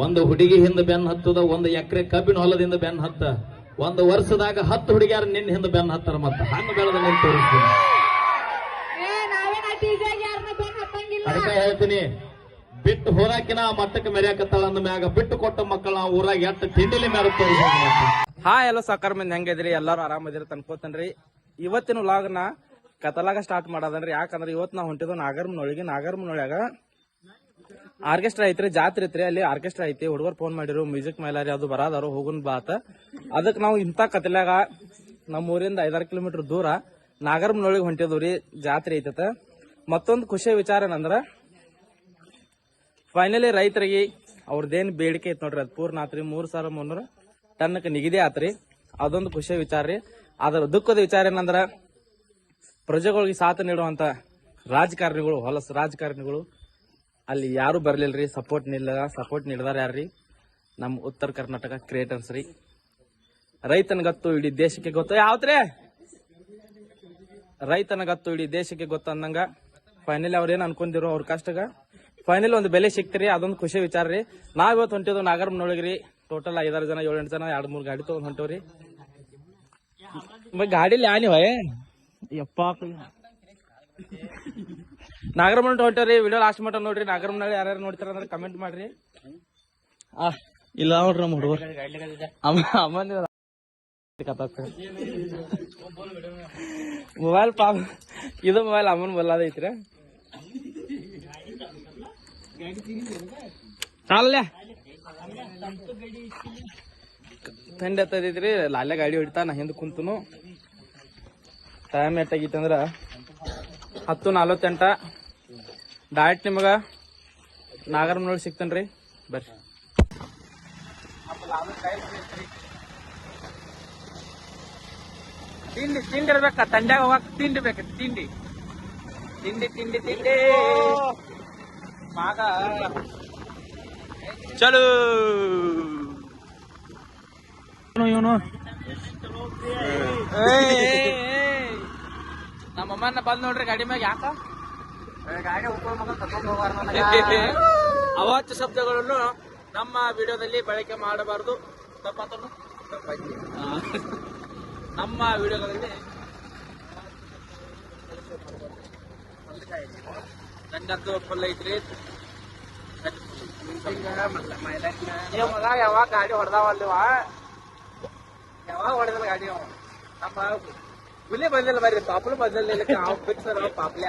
ಒಂದು ಹುಡುಗಿ ಹಿಂದ ಬೆನ್ನ ಹತ್ತದ ಒಂದು ಎಕರೆ ಕಬ್ಬಿನ ಹೊಲದಿಂದ ಬೆನ್ನ ಹತ್ತ. ಒಂದು ವರ್ಷದಾಗ ಹತ್ತು ಹುಡುಗಿಯಾರ ನಿನ್ನ ಹಿಂದ ಬೆನ್ನ ಹತ್ತಾರ ಮತ್ತ. ಹಂಗ ಬೆಳೆದ ನಿನ್ ತೋರಿಸ್ತೀನಿ. ಅದಕ್ಕೆ ಹೇಳ್ತೀನಿ ಬಿಟ್ಟು ಹೋರಾಕಿನ ಮಟ್ಟಕ್ಕೆ ಮೆರ್ಯಾಕತ್ತಾಳ ಅಂದ ಮ್ಯಾಗ ಬಿಟ್ಟು ಕೊಟ್ಟ ಮಕ್ಕಳ ಊರಾಗ ಎಟ್ಟ ತಿಂಡಿಲಿ ಮ್ಯಾರ ತೋರಿಸ್ತೀನಿ ಹಾಯ್ ಎಲ್ಲೋ ಸಾಕಾರ ಮಂದಿ ಹೆಂಗಿದ್ರಿ? ಎಲ್ಲಾರು ಆರಾಮದಿರಿ ತನ್ಕೋತನ್ರಿ ಇವತ್ತಿನ ಲಾಗ್ನ ಕತಲಾಗ ಸ್ಟಾರ್ಟ್ ಮಾಡೋದನ್ರಿ. ಯಾಕಂದ್ರೆ ಇವತ್ತು ನಾವು ಹೊಂಟಿದ್ದು ನಾಗರ್ಮನೊಳಗೆ ನಾಗರ್ಮನೊಳಗ ಆರ್ಕೆಸ್ಟ್ರಾ ಐತ್ರಿ, ಜಾತ್ರೆ ಐತ್ರಿ, ಅಲ್ಲಿ ಆರ್ಕೆಸ್ಟ್ರಾ ಐತಿ. ಹುಡುಗರು ಫೋನ್ ಮಾಡಿರು ಮ್ಯೂಸಿಕ್ ಮೇಲಾರಿ ಅದು ಬರಾದಾರು ಹೋಗುನ್ ಬಾತ ಅದಕ್ಕೆ ನಾವು ಇಂಥ ಕತ್ಲಾಗ ನಮ್ಮ ಊರಿಂದ ಐದಾರು ಕಿಲೋಮೀಟರ್ ದೂರ ನಾಗರ್ಮನೊಳಗೆ ಹೊಂಟಿದ್ವಿ ಜಾತ್ರೆ ಐತತ. ಮತ್ತೊಂದು ಖುಷಿ ವಿಚಾರ ಏನಂದ್ರ ಫೈನಲಿ ರೈತರಿಗೆ ಅವ್ರದ್ದೇನು ಬೇಡಿಕೆ ಐತೆ ನೋಡ್ರಿ, ಅದು ಪೂರ್ಣ ಆತ್ರಿ. ಮೂರು ಸಾವಿರ ಮುನ್ನೂರ ಟನ್ಕ್ ನಿಗದಿ ಆತ್ರಿ. ಅದೊಂದು ಖುಷಿ ವಿಚಾರ ರೀ. ಅದರ ದುಃಖದ ವಿಚಾರ ಏನಂದ್ರ, ಪ್ರಜೆಗಳಿಗೆ ಸಾಥ್ ನೀಡುವಂತ ರಾಜಕಾರಣಿಗಳು, ಹೊಲಸು ರಾಜಕಾರಣಿಗಳು ಅಲ್ಲಿ ಯಾರು ಬರ್ಲಿಲ್ರಿ ಸಪೋರ್ಟ್ ನಿಲ್ಲ ಸಪೋರ್ಟ್ ನೀಡಿದಾರ ಯಾರ್ರಿ? ನಮ್ಮ ಉತ್ತರ ಕರ್ನಾಟಕ ಕ್ರಿಯೇಟರ್ಸ್ ರೀ. ರೈತನ ಗತ್ತು ಇಡೀ ದೇಶಕ್ಕೆ ಗೊತ್ತು ಯಾವ್ದ್ರಿ? ರೈತನ ಗತ್ತು ಇಡೀ ದೇಶಕ್ಕೆ ಗೊತ್ತು ಅಂದಂಗ ಫೈನಲಿ ಅವ್ರೇನ್ ಅನ್ಕೊಂಡಿರೋ ಅವ್ರ ಕಷ್ಟಗ ಫೈನಲ್ ಒಂದು ಬೆಲೆ ಸಿಕ್ತಿರಿ, ಅದೊಂದು ಖುಷಿ ವಿಚಾರ ರೀ. ನಾವ್ ಇವತ್ತು ಹೊಂಟಿದ್ವು ನಾಗರಮ್ನೊಳಗ್ರಿ ಟೋಟಲ್ ಐದಾರು ಜನ ಏಳೆಂಟು ಜನ, ಎರಡು ಮೂರು ಗಾಡಿ ತಗೊಂಡ್ ಹೊಂಟವ್ರಿ. ಗಾಡಿಲಿ ಆನಿ ಹೊಯ್ ಯಪ್ಪ. ನಾಗರಮಣ ಹೊಂಟವ್ರಿ ವಿಡಿಯೋ ಲಾಸ್ಟ್ ಮಟ್ಟ ನೋಡ್ರಿ. ನಾಗರಮನಳ್ಳಿ ಯಾರ್ಯಾರು ನೋಡ್ತಾರ ಅಂದ್ರೆ ಕಮೆಂಟ್ ಮಾಡ್ರಿ. ಆ ಇಲ್ಲ ನೋಡ್ರಿ ನಮ್ಮ ಹುಡುಗರು. ಅಮ್ಮ ಅಮ್ಮನ ಮೊಬೈಲ್ ಪಾಪ ಇದು ಮೊಬೈಲ್ ಅಮ್ಮನ ಬಲ್ಲದ ಐತ್ರಿ. ಅಲ್ಲೇ ಥಂಡಿ ಹತ್ತದೈತ್ರಿ ಲಾಲೆ ಗಾಡಿ ಹೊಡಿತಾ ನಾ ಹಿಂದೆ ಕುಂತನು. ಟೈಮ್ ಎಟ್ಟಾಗಿತ್ತಂದ್ರ ಹತ್ತು ನಲವತ್ತೆಂಟ. ಡೈರೆಕ್ಟ್ ನಿಮಗ ಸಿಗ್ತಾನೆ ರೀ ಬರ್ರಿ. ತಿಂಡಿ ತಿಂಡಿ ಇರ್ಬೇಕ. ತಂಡ್ಯಾಗ ಹೋಗಕ್ ತಿಂಡಿ ಬೇಕು ತಿಂಡಿ. ತಿಂಡಿ ತಿಂಡಿ ತಿಂಡಿ. ಮಾಗ. ಚಲೋ. ಇವನು ನಮ್ಮ ಅಮ್ಮನ ಬಂದ್ ನೋಡ್ರಿ ಗಾಡಿ ಮ್ಯಾಗ ಯಾಕ? ಅವಾಚ್ಯ ಶಬ್ದಗಳನ್ನು ನಮ್ಮ ವಿಡಿಯೋದಲ್ಲಿ ಬಳಕೆ ಮಾಡಬಾರದು. ತಪ್ಪಾತನು ತಪ್ಪಾಯ್ತು. ನಮ್ಮ ವಿಡಿಯೋಗಳಲ್ಲಿ ನಂಗಂತೂ ಫುಲ್ ಐತ್ರಿ ಮಗ ಯಾವಾಗ ಗಾಡಿ ಹೊಡೆದಾವಲ್ವ ಯಾವಾಗ ಹೊಡೆದಲ್ಲ ಗಾಡಿ ಅವ? ನಮ್ಮ ಹುಲಿ ಬಂದಿಲ್ಲ ಬರ್ರಿ ಪಾಪ್ಲು ಬಂದಿಲ್ಲ ಪಾಪ್ಲ್ಯ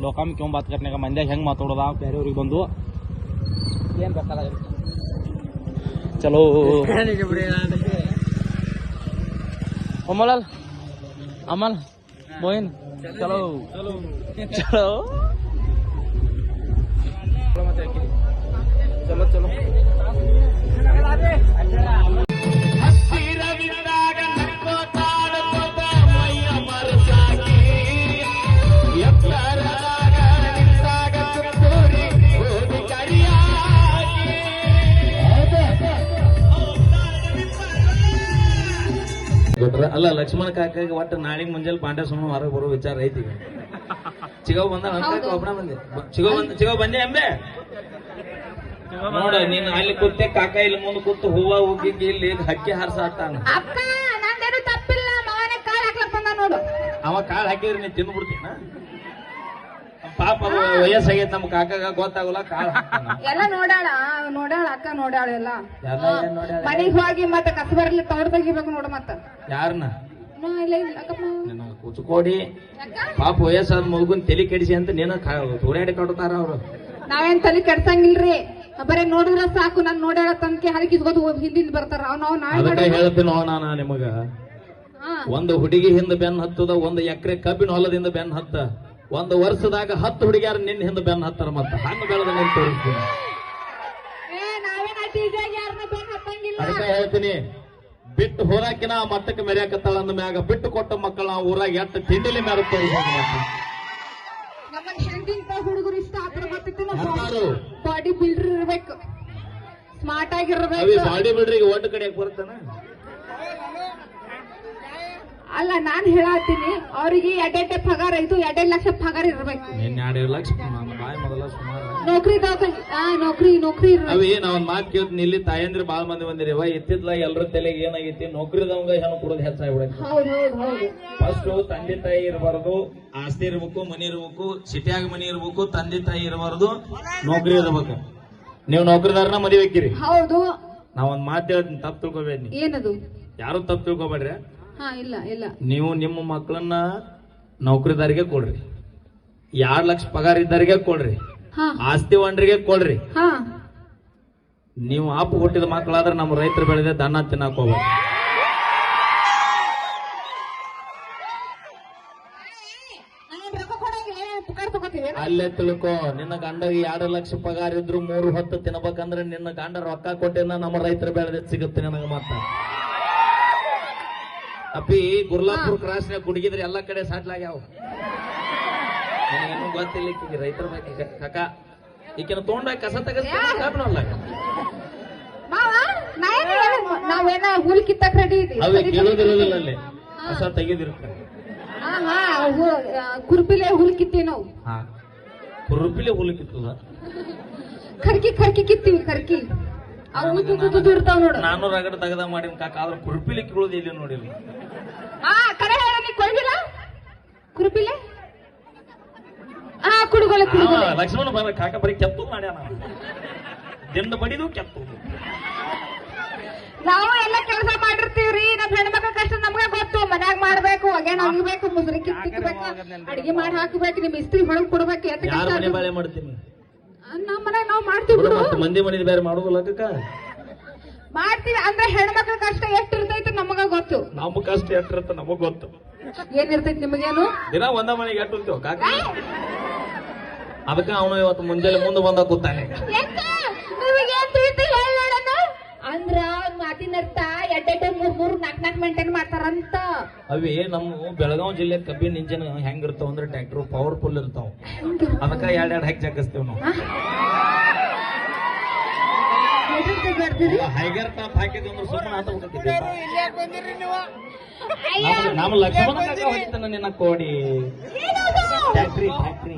ಲೋಕಾಮ್ ಕ್ಯೂ ಬಾತ್ ಕರ್ನಾಗ ಮಂದ್ಯಾಗ ಹೆಂಗ್ ಮಾತಾಡೋದ ಬೇರೆಯವ್ರಿಗೆ ಬಂದು ಏನ್ ಬೇಕಾದ ಚಲೋ ಅಮಲ್ ಅಮಲ್ ಮೋಹಿನ್ ಚಲೋ ಚಲೋ ಚಲೋ ಚಲೋ ಅಲ್ಲ ಲಕ್ಷ್ಮಣ ಕಾಕಾಗ ಒಟ್ಟು ನಾಳೆ ಮುಂಜಾನೆ ಪಾಂಡ್ಯ ಸುಮ್ಮನೆ ಹೊರಗೆ ಬರೋ ವಿಚಾರ ಐತಿ ಚಿಗೋ ಬಂದ ಒಬ್ಬನ ಬಂದೆ. ಚಿಗೋ ಬಂದ ಚಿಗೋ ಬಂದೆ ಅಂಬೆ? ನೋಡ ನೀನ್ ಅಲ್ಲಿ ಕೂತೆ ಕಾಕ ಇಲ್ಲಿ ಮುಂದೆ ಕೂತು ಹೂವ ಹೋಗಿದ್ದಿ ಇಲ್ಲಿ ಹಕ್ಕಿ ನೋಡು. ಅವ ಕಾಳು ಹಾಕಿದ್ರೆ ನೀನ್ ತಿಂದು ಬಿಡ್ತೀನ ಪಾಪ ವಯಸ್ಸಾಗೈತೆ ನಮ್ಮ ಕಾಕಾಗ ಗೊತ್ತಾಗಲ್ಲ ಕಾಲ ಎಲ್ಲ ನೋಡಾಳ ನೋಡಾಳ ಅಕ್ಕ ನೋಡಾಳ ಎಲ್ಲ. ಎಲ್ಲ ಏನ್ ನೋಡ್ಯಾಳ? ಮನೆಗ್ ಹೋಗಿ ಮತ್ತ ಕಸಬರ್ಲಿ ತೋಟ ತೆಗಿಬೇಕು ನೋಡು ಮತ್ತ. ಯಾರನ್ನ ನಾ ಇಲ್ಲ ಇಲ್ಲ ಅಕ್ಕಪ್ಪ. ನಿನ್ನ ಕುಚ್ಕೋಡಿ ಯಾಕ? ಪಾಪ ವಯಸ್ಸಾದ ಮಗುನ್ ತಲೆ ಕೆಡಿಸಿ ಅಂತ ನೀನ ತೋರಾಡಿ ಕಟ್ತಾರ ಅವ್ರು. ನಾವೇನ್ ತಲೆ ಕೆಡ್ಸಂಗಿಲ್ರಿ? ಬರೇ ನೋಡಿದ್ರ ಸಾಕು ನಾನು ನೋಡ್ಯಾಳ ತನಕ ಹದಕ್ಕೆ ಇಸ್ಕೊತ ಹಿಂದಿಂದ ಬರ್ತಾರ. ಅವ್ ನಾವು ನಾಳೆ ಅದಕ್ಕೆ ಮಾಡೋದು. ಹೇಳ್ತೀನಿ ನಾನು ನಿಮಗ. ಹಾ. ಒಂದು ಹುಡುಗಿ ಹಿಂದ ಬೆನ್ ಹತ್ತದ ಒಂದು ಎಕರೆ ಕಬ್ಬಿನ ಹೊಲದಿಂದ ಬೆನ್ ಹತ್ತ. ಒಂದು ವರ್ಷದಾಗ ಹತ್ತು ಹುಡುಗಿಯಾರ ನಿನ್ನ ಹಿಂದೆ ಬೆನ್ನ ಹತ್ತಾರ ಮತ್ತ ಹಣ್ಣು ಬೆಳೆದ ನಿನ್ ತೋರಿಸ್ತೀನಿ. ಅದಕ್ಕೆ ಹೇಳ್ತೀನಿ ಬಿಟ್ಟು ಹೋರಾಕಿನ ಮಟ್ಟಕ್ಕೆ ಮೆರೆಯಕತ್ತಾಳ ಅಂದ ಮ್ಯಾಗ ಬಿಟ್ಟು ಕೊಟ್ಟ ಮಕ್ಕಳ ಊರಾಗ ಎಟ್ಟ ತಿಂಡಿಲಿ ಹೆಂಗಿಂತ ಹುಡುಗರು ಇಷ್ಟ ಬಾಡಿ ಬಿಲ್ಡರ್ ಇರ್ಬೇಕು. ಸ್ಮಾರ್ಟ್ ಆಗಿರ್ಬೇಕು. ಬಾಡಿ ಬಿಲ್ಡರ್ ಈಗ ಒಂದು ಕಡೆ ಬರ್ತಾನ ಅಲ್ಲ ನಾನ್ ಹೇಳತ್ತೀನಿ ಅವ್ರಿಗೆ ಎರಡೆರಡೆ ಪಗಾರ ಇದು ಎರಡೆರಡು ಲಕ್ಷ ಪಗಾರ ಇರ್ಬೇಕು. ನಿನ್ನ ಎರಡು ಲಕ್ಷ ಬಾಯಿ ಮೊದಲ ಸುಮಾರು. ನೌಕರಿ ನೌಕರಿ ಅವಿ ನಾವ್ ಒಂದ್ ಮಾತು ಕೇಳ್ತೀನಿ ಇಲ್ಲಿ ತಾಯಂದ್ರೆ ಬಾಳ ಮಂದಿ ಬಂದಿರಿವ ಇತ್ತಿದ್ಲ ಎಲ್ರ ತಲೆಗೆ ಏನಾಗೈತಿ? ನೌಕರಿದವಂಗ ಹೆಣ್ಣು ಕೊಡೋದು ಹೆಚ್ಚಾಗ್ಬಿಡೈತಿ ಹೌದು ಹೌದು ಹೌದು. ಫಸ್ಟ್ ತಂದೆ ತಾಯಿ ಇರಬಾರ್ದು ಆಸ್ತಿ ಇರ್ಬೇಕು ಮನಿ ಇರ್ಬೇಕು ಸಿಟಿಯಾಗ ಮನಿ ಇರ್ಬೇಕು ತಂದೆ ತಾಯಿ ಇರಬಾರ್ದು ನೌಕರಿ ಇರಬೇಕು. ನೀವು ನೌಕರಿದಾರನ ಮದುವೆ ಹೌದು. ನಾ ಒಂದ್ ಮಾತು ಹೇಳ್ತೀನಿ ತಪ್ಪು ತಿಳ್ಕೊಬೇಡಿ ಏನದು? ಯಾರು ತಪ್ಪು ತಿಳ್ಕೊಬೇಡ್ರಿ? ಹಾ ಇಲ್ಲ ಇಲ್ಲ. ನೀವು ನಿಮ್ಮ ಮಕ್ಕಳನ್ನ ನೌಕರಿದಾರಿಗೆ ಕೊಡ್ರಿ. ಎರಡ್ ಲಕ್ಷ ಪಗಾರ ಇದ್ದಾರಿಗೆ ಕೊಡ್ರಿ. ಹಾ. ಆಸ್ತಿ ವಂಡ್ರಿಗೆ ಕೊಡ್ರಿ. ಹಾ. ನೀವು ಆಪ್ ಹುಟ್ಟಿದ ಮಕ್ಕಳಾದ್ರೆ ನಮ್ಮ ರೈತರು ಬೆಳೆದ ದನ್ನ ತಿನ್ನಕ್ ಹೋಗ್ಬೇಕು ಅಲ್ಲೇ ತಿಳ್ಕೊ ನಿನ್ನ ಗಂಡಗೆ ಎರಡು ಲಕ್ಷ ಪಗಾರ ಇದ್ರು ಮೂರು ಹೊತ್ತು ತಿನ್ಬೇಕಂದ್ರೆ ನಿನ್ನ ಗಂಡ ರೊಕ್ಕ ಕೊಟ್ಟಿನ ನಮ್ಮ ರೈತರು ಬೆಳೆದ ಸಿಗುತ್ತೆ ನಿನಗ ಮತ್ತ. ಅಪ್ಪಿ ಗುರ್ಲಾಪುರ ಕ್ರಾಸ್ನಾಗ ಕುಡುಗಿದ್ರೆ ಎಲ್ಲಾ ಕಡೆ ಸಾಟ್ಲಾಗ್ಯಾವ ಏನು ಗೊತ್ತಿಲ್ಲ ಈಕಿಗೆ ರೈತರ ಬಗ್ಗೆ ಕಕ. ಈಕಿನ ತೊಗೊಂಡ ಕಸ ಹೇಳು- ನಾವೇನ ಹುಲ್ ಕಿತ್ತಕ್ ರೆಡಿ ಅವೆ ಕೇಳೋದಿರೋದಿಲ್ಲ ಅಲ್ಲಿ. ಕಸ ತೆಗೆದಿರ್ತಾರೆ ಕುರ್ಪಿಲೆ ಹುಲ್ ಕಿತ್ತೀವಿ ನಾವು. ಕುರುಪಿಲೆ ಹುಲಕಿತ್ತದ ಖರ್ಕಿ ಖರ್ಕಿ ಕಿತ್ತೀವಿ ಖರ್ಕಿ ಅವು ಇರ್ತಾವ ನೋಡು. ನಾನು ರಗಡ ತಗದ ಮಾಡಿನ ಕಾಕ ಆದ್ರೆ ಕುರ್ಪಿಲಿ ಕೀಳೋದು ಇಲ್ಲಿ ನೋಡಿಲ್ಲ. ಹಾ ಕರೆ ಹೇಳ ನೀ ಕೊಡ್ಗಿಲ್ಲ ಕುರುಪಿಲೆ? ಹಾ ಕುಡುಗೋಲೆ ಆ, ಕುಡುಗೋಲೆ ಲಕ್ಷ್ಮಣ ಬರ ಕಾಕ ಬರೀ ಕೆತ್ತು ಮಾಡ್ಯಾನ ದಿಂಡ ಬಡಿದು ಕೆತ್ತು ನಾವು ಎಲ್ಲ ಕೆಲಸ ಮಾಡಿರ್ತೀವ್ರಿ ನಮ್ ಹೆಣ್ಮಕ್ಳ ಕಷ್ಟ ನಮ್ಗೆ ಗೊತ್ತು. ಮನ್ಯಾಗ ಮಾಡ್ಬೇಕು ಒಗ್ಯಾಣ ಒಗಿಬೇಕು ಮುಸ್ರಿ ಕಿತ್ತಿಕ್ಬೇಕು ಅಡಿಗೆ ಮಾಡಿ ಹಾಕ್ಬೇಕು ನಿಮ್ ಇಸ್ತ್ರಿ ಹೊಳಗ್ ಕೊಡ್ಬೇಕು ಎತ್ತ ಯಾರ ಮನೆ ಬಾಳೆ ಮಾಡ್ತೀನಿ? ನಮ್ ಮನ್ಯಾಗ ನಾವ್ ಮಾಡ್ತೀವಿ ಮಂದಿ ಮನೇಲಿ ಬೇರೆ ಮಾಡೋದಿಲ್ಲ ಕಾಕ ಮಾಡ್ತೀವಿ ಅಂದ್ರೆ ಹೆಣ್ಮಕ್ಳ ಕಷ್ಟ ಎಷ್ಟು ಇರ್ತೈತಿ ನಮಗ ಗೊತ್ತು. ನಮ್ ಕಷ್ಟ ಎಷ್ಟಿರುತ್ತೆ ನಮಗ್ ಗೊತ್ತು. ಏನಿರ್ತೈತಿ ನಿಮಗೇನು? ದಿನ ಒಂದ ಮನೆಗೆ ಎಷ್ಟು ಕಾಕ? ಅದಕ್ಕ ಅವನು ಇವತ್ತು ಮುಂಜಾನೆ ಮುಂದೆ ಬಂದ ಕೂತಾನೆ. ಅಂದ್ರ ಮಾತಿನ ಅರ್ಥ ಎಡ್ಡೆಡ್ಡೆ ಮೂರ್ ಮೂರ್ ನಾಕ್ ನಾಕ್ ಮೇಂಟೈನ್ ಮಾಡ್ತಾರಂತ. ಅವಿ ನಮ್ಮ ಬೆಳಗಾವಿ ಜಿಲ್ಲೆ ಕಬ್ಬಿನ ಇಂಜಿನ್ ಹೆಂಗಿರ್ತಾವ ಅಂದ್ರೆ ಟ್ರ್ಯಾಕ್ಟರ್ ಪವರ್ಫುಲ್ ಇರ್ತಾವ. ಅದಕ್ಕ ಎರಡ್ ಎರಡ್ ಹಾಕಿ ಜಾಕಿಸ್ತೇವ್ ನಾವು. ಹೈಗರ್ ಟಾಪ್ ಹಾಕಿದ್ವಿ ಅಂದ್ರೆ ಸುಮ್ಮನೆ ಆತ ನಮ್ಮ ಲಕ್ಷ್ಮಣ ಹೋಗ್ತಾನ ನಿನ್ನ ಕೋಡಿ. ಫ್ಯಾಕ್ಟ್ರಿ ಫ್ಯಾಕ್ಟ್ರಿ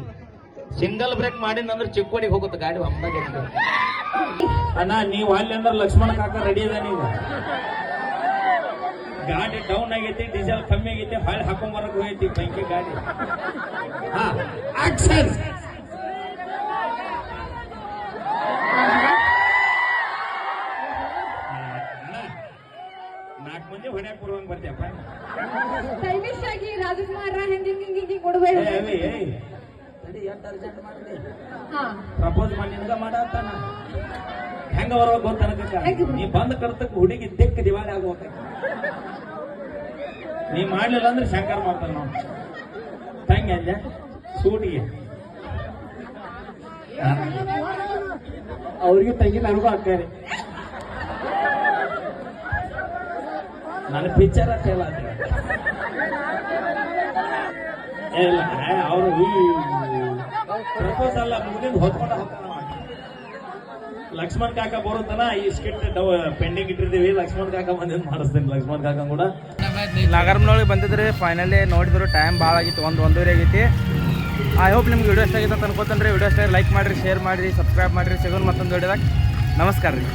ಸಿಂಗಲ್ ಬ್ರೇಕ್ ಮಾಡಿದಂದ್ರೆ ಚಿಕ್ಕೋಡಿಗೆ ಹೋಗುತ್ತೆ ಗಾಡಿ ಒಮ್ಮಾಗೆ ಅಣ್ಣ ನೀವು ಅಲ್ಲಿ ಅಂದ್ರೆ ಲಕ್ಷ್ಮಣ ಕಾಕ ರೆಡಿ ಅದ ನೀವು. ಗಾಡಿ ಡೌನ್ ಆಗೈತಿ ಡೀಸೆಲ್ ಕಮ್ಮಿ ಆಗೈತಿ ಹಾಳೆ ಹಾಕೊಂಡ್ ಬರಕ್ ಹೋಗೈತಿ ಬೆಂಕಿ ಗಾಡಿ. ಹಾ ಆಕ್ಷನ್ ನಾಲ್ಕು ಮಂದಿ ಬರುವಂಗ್ ಬರ್ತೀಯಪ್ಪ ಸ್ಟೈಲಿಶ್ ಆಗಿ ರಾಜಕುಮಾರ ಹಿಂಗ್ ಹಿಂಗ್ ಹಿಂಗ್ ಹಿಂಗ್ ಕೊಡ್ಬೇಡ. ಏ, ತಡಿ, ಎಷ್ಟ್ urgent ಮಾಡ್ಲಿ? ಹಾ. ಪ್ರಪೋಸ್ ಮಾಡಿ ನಿನಗ ಮಾಡತ್ತಾನ ಹೆಂಗ ಬರೋ ಗೊತ್ತನಕ? ನೀ ಬಂದ ಕರ್ತಕ್ ಹುಡುಗಿ ದಿಕ್ಕ ದಿವಾಳಿ ಆಗೋಕ ನೀ ಮಾಡ್ಲಿಲ್ಲ ಅಂದ್ರೆ ಶಂಕರ್ ಮಾಡ್ತಾನ ನಾವು ತಂಗಿ ಅಂದೆ ಸೂಟಿಗೆ. ಅವ್ರಿಗೆ ತಂಗಿ ನನಗೂ ಹಾಕ್ತಾರೆ ನನ್ನ ಪಿಕ್ಚರ್ ಅಂತ ಇಲ್ಲ ಇಲ್ಲ ಅವರು ಪ್ರಪೋಸ್ ಅಲ್ಲ ಮುಂದಿನ ಹೊತ್ಕೊಂಡ. ಲಕ್ಷ್ಮಣ್ ಕಾಕ ಬರುತ್ತನ, ಈ ಸ್ಕಿಟ್ ಪೆಂಡಿಂಗ್ ಇಟ್ಟಿರ್ತೀವಿ, ಲಕ್ಷ್ಮಣ್ ಕಾಕ ಬಂದಿದ್ದು ಮಾಡಿಸ್ತೀನಿ, ಲಕ್ಷ್ಮಣ್ ಕಾಕ ಕೂಡ. ನಾಗರಮ್ನೊಳಗೆ ಬಂದಿದ್ರೆ ಫೈನಲಿ ನೋಡಿದ್ರು ಟೈಮ್ ಭಾಳ ಆಗಿತ್ತು, ಒಂದು ಒಂದೂವರೆ ಆಗೈತಿ. ಐ ಹೋಪ್ ನಿಮ್ಗೆ ವಿಡಿಯೋ ಇಷ್ಟ ಅಂತ ಅನ್ಕೋತೇನೆ ರೀ ವಿಡಿಯೋ ಇಷ್ಟ ಲೈಕ್ ಮಾಡಿರಿ ಶೇರ್ ಮಾಡಿರಿ ಸಬ್ಸ್ಕ್ರೈಬ್ ಮಾಡಿರಿ, ಸಿಗೋನ್ ಮತ್ತೊಂದು ವಿಡಿಯೋದಾಗ ನಮಸ್ಕಾರ ರೀ.